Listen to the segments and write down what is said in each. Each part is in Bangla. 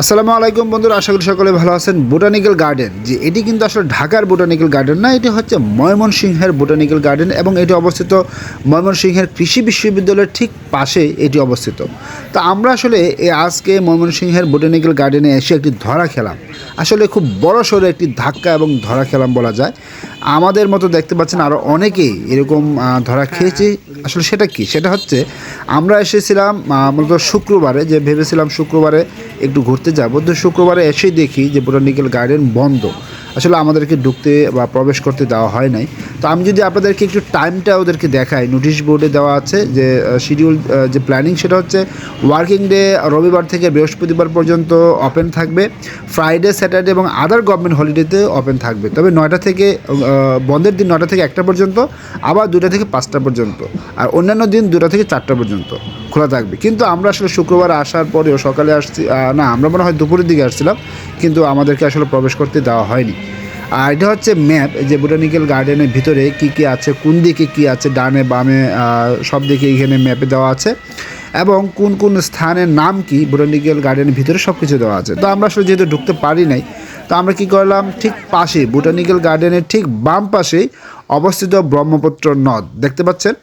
আসসালামু আলাইকুম বন্ধুরা, আশা করি সকলে ভালো আছেন। বোটানিক্যাল গার্ডেন যে এটি কিন্তু আসলে ঢাকার বোটানিক্যাল গার্ডেন না, এটি হচ্ছে ময়মনসিংহের বোটানিক্যাল গার্ডেন এবং এটি অবস্থিত ময়মনসিংহের কৃষি বিশ্ববিদ্যালয়ের ঠিক পাশে এটি অবস্থিত। তো আমরা আসলে আজকে ময়মনসিংহের বোটানিক্যাল গার্ডেনে এসে একটি ধরা খেলাম। আসলে খুব বড় সড়ো একটি ধাক্কা এবং ধরা খেলাম বলা যায়। আমাদের মতো দেখতে পাচ্ছেন আরও অনেকেই এরকম ধরা খেয়েছে। আসলে সেটা কি? সেটা হচ্ছে আমরা এসেছিলাম মূলত শুক্রবারে যে ভেবেছিলাম শুক্রবারে একটু ঘুরতে যাব। তো শুক্রবারে এসেই দেখি যে বোটানিক্যাল গার্ডেন বন্ধ। আসলে আমাদেরকে ঢুকতে বা প্রবেশ করতে দেওয়া হয় নাই। তো আমি যদি আপনাদেরকে একটু টাইমটা ওদেরকে দেখাই নোটিশ বোর্ডে দেওয়া আছে যে শিডিউল যে প্ল্যানিং সেটা হচ্ছে ওয়ার্কিং ডে রবিবার থেকে বৃহস্পতিবার পর্যন্ত ওপেন থাকবে ফ্রাইডে স্যাটারডে এবং আদার গভর্নমেন্ট হলিডেতে ওপেন থাকবে। তবে নয়টা থেকে বন্ধের দিন নয়টা থেকে একটা পর্যন্ত, আবার দুটা থেকে পাঁচটা পর্যন্ত, আর অন্যান্য দিন দুটা থেকে চারটা পর্যন্ত খোলা থাকবে। কিন্তু আমরা আসলে শুক্রবার আসার পরেও সকালে আসছি না, আমরা মনে হয় দুপুরের দিকে আসছিলাম, কিন্তু আমাদেরকে আসলে প্রবেশ করতে দেওয়া হয়নি। আর এটা হচ্ছে ম্যাপ যে বোটানিক্যাল গার্ডেনের ভিতরে কি কি আছে, কোন দিকে কি আছে, ডানে বামে সব দিকে এখানে ম্যাপে দেওয়া আছে। এবং কোন কোন স্থানের নাম কি বোটানিক্যাল গার্ডেনের ভিতরে সব কিছু দেওয়া আছে। তো আমরা আসলে যেহেতু ঢুকতে পারি নাই, তো আমরা কি করলাম? ঠিক পাশে বোটানিক্যাল গার্ডেনের ঠিক বাম পাশেই অবস্থিত ব্রহ্মপুত্র নদ। দেখতে পাচ্ছেন?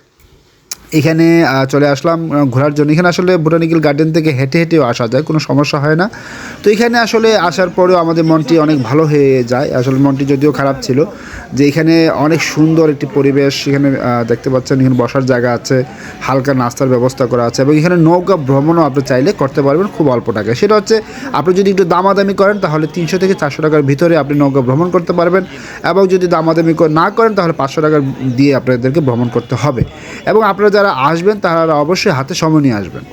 এখানে চলে আসলাম ঘোরার জন্য। এখানে আসলে বোটানিক্যাল গার্ডেন থেকে হেঁটে হেঁটেও আসা যায়, কোনো সমস্যা হয় না। তো এখানে আসলে আসার পরেও আমাদের মনটি অনেক ভালো হয়ে যায়। আসলে মনটি যদিও খারাপ ছিল যে এখানে অনেক সুন্দর একটি পরিবেশ এখানে দেখতে পাচ্ছেন, এখানে বসার জায়গা আছে, হালকা নাস্তার ব্যবস্থা করা আছে এবং এখানে নৌকা ভ্রমণও আপনি চাইলে করতে পারবেন খুব অল্প টাকায়। সেটা হচ্ছে, আপনি যদি একটু দামাদামি করেন, তাহলে তিনশো থেকে চারশো টাকার ভিতরে আপনি নৌকা ভ্রমণ করতে পারবেন এবং যদি দামাদামি না করেন, তাহলে পাঁচশো টাকা দিয়ে আপনাদেরকে ভ্রমণ করতে হবে। এবং আপনারা যারা আসবেন তারা অবশ্যই হাতে সময় নিয়ে আসবেন।